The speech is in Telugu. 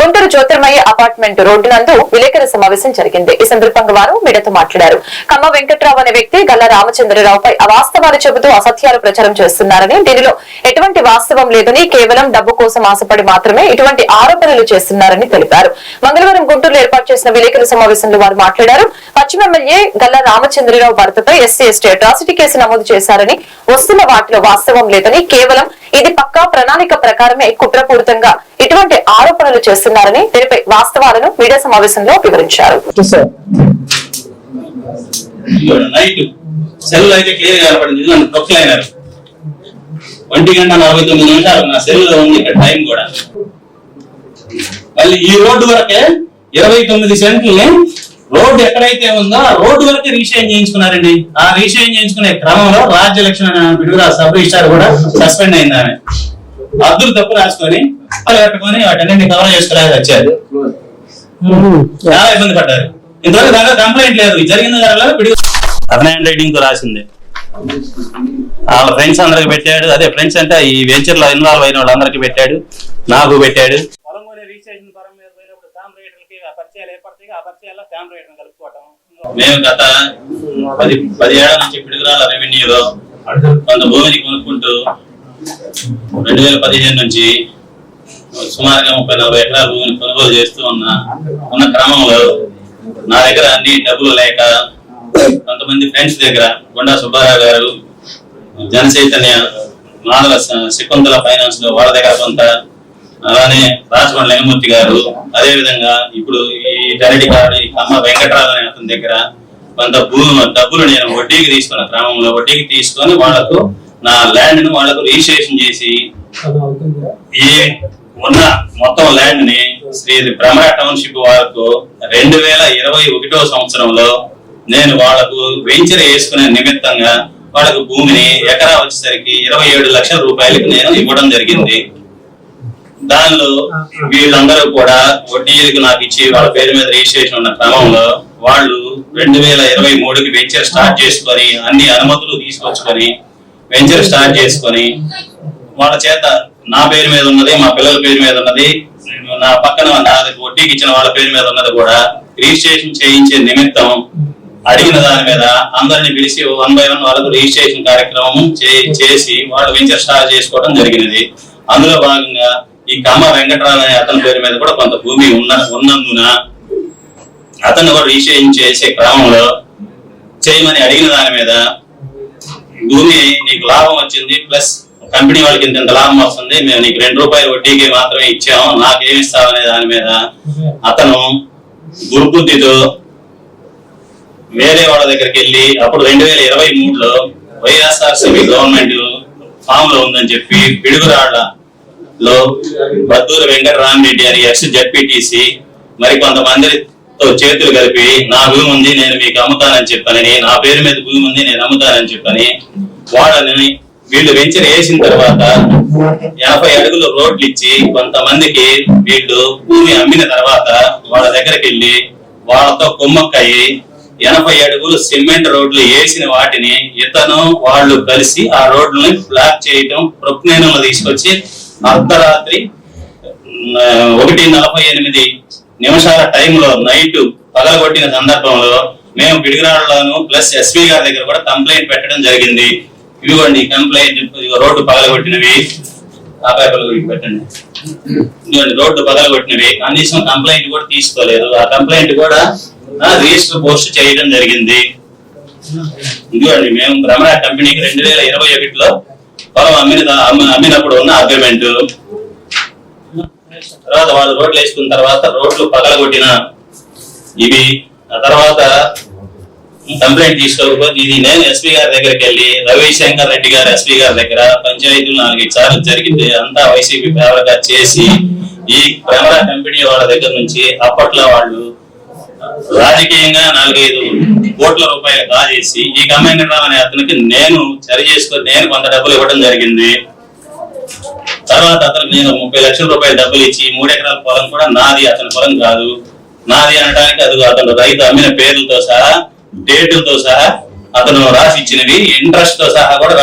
గుంటూరు జ్యోతిర్మయ్య అపార్ట్మెంట్ రోడ్డు నందు విలేకరుల సమావేశం జరిగింది. ఈ సందర్భంగా వారు మీడియాతో మాట్లాడారు. కమ్మ వెంకట్రావు అనే వ్యక్తి గల్లా రామచంద్రరావుపై అవాస్తవాలు చెబుతూ అసత్యాలు ప్రచారం చేస్తున్నారని దీనిలో ఎటువంటి వాస్తవం లేదని కేవలం డబ్బు కోసం ఆశపడి మాత్రమే ఇటువంటి ఆరోపణలు చేస్తున్నారని తెలిపారు. మంగళవారం గుంటూరులో ఏర్పాటు చేసిన విలేకరుల సమావేశంలో వారు మాట్లాడారు. పశ్చిమ ఎమ్మెల్యే గల్లా రామచంద్రరావు భర్తపై ఎస్సీ ఎస్టీ అట్రాసిటీ కేసు నమోదు చేశారని వస్తున్న వాటిలో వాస్తవం లేదని కేవలం ఇది పక్కా ప్రణాళిక ప్రకారమే కుట్రపూరితంగా ఇటు ఆరోపణలు చేస్తున్నారని దీనిపై వాస్తవాలను మీడియా సమావేశంలో వివరించారు. సార్ ఇదిగోండి, నైట్ సెల్ అయితే క్లియర్ కనపడింది నన్ను ప్రొక్లైనర్ ఒంటి గంట నలభై తొమ్మిది నిమిషాలు నా సెల్లో ఉంది ఇక్కడ టైం కూడా. మళ్ళీ ఈ రోడ్డు వరకే ఇరవై తొమ్మిది సెంట్లని రోడ్డు ఎక్కడైతే ఉందో ఆ రోడ్డు వరకే రీషైన్ చేయించుకున్నారండి. ఆ రీషైన్ చేయించుకునే క్రమంలో రాజ్య లక్ష్మణ బిడుగుల సబ్ రిజిస్టార్ కూడా సస్పెండ్ అయింది ఆమె. అద్దులు తప్పు రాసుకొని వాళ్ళు పెట్టుకొని వాటన్నింటిని కవర్ చేసుకోలేక వచ్చారు. చాలా ఇబ్బంది పడ్డారు. ఇంతవరకు దాకా కంప్లైంట్ లేదు. జరిగిన దానిలో పిడుగు అతని హ్యాండ్ రైటింగ్తో రాసింది. వాళ్ళ ఫ్రెండ్స్ అందరికి పెట్టాడు. అదే ఫ్రెండ్స్ అంటే ఈ వెంచర్లో ఇన్వాల్వ్ అయిన వాళ్ళందరికి పెట్టాడు. నాకు పెట్టాడు. మేము గత పది పది ఏళ్ళ నుంచి పిడుగురాల రెవెన్యూలో కొంత భూమిని కొనుక్కుంటూ రెండు వేల పదిహేను నుంచి సుమారుగా ముప్పై నలభై ఎకరాల భూమిని కొనుగోలు చేస్తూ ఉన్న ఉన్న క్రమంలో నా దగ్గర అన్ని డబ్బులు లేక కొంతమంది ఫ్రెండ్స్ దగ్గర కొండా సుబ్బారావు గారు జన చైతన్య మాధవ స- శకుంతల ఫైనాన్స్లో వాళ్ళ దగ్గర కొంత అలానే రాజకొండ లింగమూర్తి గారు అదే విధంగా ఇప్పుడు ఈ టెరటి గారు ఈ కమ్మ వెంకటరావు అనే అతని దగ్గర కొంత భూమి డబ్బులు నేను వడ్డీకి తీసుకున్న క్రమంలో వడ్డీకి తీసుకొని వాళ్ళకు నా ల్యాండ్ను వాళ్ళకు రిజిస్ట్రేషన్ చేసి ఈ ఉన్న మొత్తం ల్యాండ్ని శ్రీ భ్రమర టౌన్షిప్ వారికి రెండు వేల ఇరవై ఒకటో సంవత్సరంలో నేను వాళ్ళకు వెంచర్ వేసుకునే నిమిత్తంగా వాళ్ళకు భూమిని ఎకరా వచ్చేసరికి ఇరవై ఏడు లక్షల రూపాయలకు నేను ఇవ్వడం జరిగింది. దానిలో వీళ్ళందరూ కూడా వడ్డీలకు నాకు ఇచ్చి వాళ్ళ పేరు మీద రిజిస్ట్రేషన్ ఉన్న క్రమంలో వాళ్ళు రెండు వేల ఇరవై మూడుకి వెంచర్ స్టార్ట్ చేసుకొని అన్ని అనుమతులు తీసుకొచ్చుకొని వెంచర్ స్టార్ట్ చేసుకొని వాళ్ళ చేత నా పేరు మీద ఉన్నది మా పిల్లల పేరు మీద ఉన్నది నా పక్కన వడ్డీకి ఇచ్చిన వాళ్ళ పేరు మీద ఉన్నది కూడా రిజిస్ట్రేషన్ చేయించే నిమిత్తం అడిగిన దాని మీద అందరిని పిలిచి వన్ బై వన్ వాళ్ళకు రిజిస్ట్రేషన్ కార్యక్రమం చేసి వాళ్ళు వెంచర్ స్టార్ట్ చేసుకోవడం జరిగినది. అందులో భాగంగా ఈ కమ్మ వెంకటరావు అనే అతని పేరు మీద కూడా కొంత భూమి ఉన్న ఉన్నందున అతను కూడా రిజిస్ట్రేషన్ చేసే క్రమంలో చేయమని అడిగిన దాని మీద భూమి నీకు లాభం వచ్చింది ప్లస్ కంపెనీ వాళ్ళకి ఇంత లాభం వస్తుంది మేము నీకు రెండు రూపాయలు వడ్డీకి మాత్రమే ఇచ్చాము నాకేమి ఇస్తావనే దాని మీద అతను గురుబుద్ధితో వేరే వాళ్ళ దగ్గరికి వెళ్ళి అప్పుడు రెండు వేల ఇరవై మూడులో వైఎస్ఆర్సీపీ గవర్నమెంట్ ఫామ్లో ఉందని చెప్పి పిడుగురాళ్ళ లో బద్దూరు వెంకటరామరెడ్డి అని ఎక్స్ జడ్పీటీసీ మరి కొంతమందితో చేతులు కలిపి నా భూమి ఉంది నేను మీకు అమ్ముతానని చెప్పని నా పేరు మీద భూమి ఉంది నేను అమ్ముతానని చెప్పని వాళ్ళని వీళ్ళు వెంచర్ వేసిన తర్వాత ఎనభై అడుగులు రోడ్లు ఇచ్చి కొంతమందికి వీళ్ళు భూమి అమ్మిన తర్వాత వాళ్ళ దగ్గరికి వెళ్ళి వాళ్ళతో కుమ్మక్కయి ఎనభై అడుగులు సిమెంట్ రోడ్లు వేసిన వాటిని ఇతను వాళ్ళు కలిసి ఆ రోడ్లని బ్లాక్ చేయటం ప్రజ్ఞానంలో తీసుకొచ్చి అర్ధరాత్రి ఒకటి నలభై ఎనిమిది నిమిషాల టైంలో నైట్ పగలగొట్టిన సందర్భంలో మేము పిడిగిరాళ్ళలోను ప్లస్ ఎస్పీ గారి దగ్గర కూడా కంప్లైంట్ పెట్టడం జరిగింది. ఇదిగోండి కంప్లైంట్ ఇదిగో రోడ్డు పగలగొట్టినవి. ఆ పేపర్లు పెట్టండి. ఇదిగోండి రోడ్డు పగలగొట్టినవి. కనీసం కంప్లైంట్ కూడా తీసుకోలేదు. ఆ కంప్లైంట్ కూడా రిజిస్టర్ పోస్ట్ చేయడం జరిగింది. ఇదిగోండి మేము భ్రమణ కంపెనీకి రెండు వేల ఇరవై ఒకటిలో పొలం అమ్మిన అమ్మినప్పుడు ఉన్న అగ్రిమెంట్ తర్వాత వాళ్ళు రోడ్లు వేసుకున్న తర్వాత రోడ్లు పగలగొట్టిన ఇవి. ఆ తర్వాత కంప్లైంట్ తీసుకోకపోతే ఇది నేను ఎస్పీ గారి దగ్గరికి వెళ్ళి రవిశంకర్ రెడ్డి గారు ఎస్పీ గారి దగ్గర పంచాయతీలు నాలుగైదు సార్లు జరిగింది. అంతా వైసీపీ ఫేవర్గా చేసి ఈ కెమెరా కంపెనీ వాళ్ళ దగ్గర నుంచి అప్పట్లో వాళ్ళు రాజకీయంగా నాలుగైదు కోట్ల రూపాయలు కాజేసి ఈ కమ్మెంగరావు అనే అతనికి నేను చర్య చేసుకొని నేను కొంత డబ్బులు ఇవ్వడం జరిగింది. తర్వాత అతను నేను ముప్పై లక్షల రూపాయలు డబ్బులు ఇచ్చి మూడెకరాల పొలం కూడా నాది అతని పొలం కాదు. నాది అనడానికి అది అతను రైతు అమ్మిన పేర్లతో సహా డేటులతో సహా అతను రాసి ఇచ్చినవి ఇంట్రెస్ట్తో సహా కూడా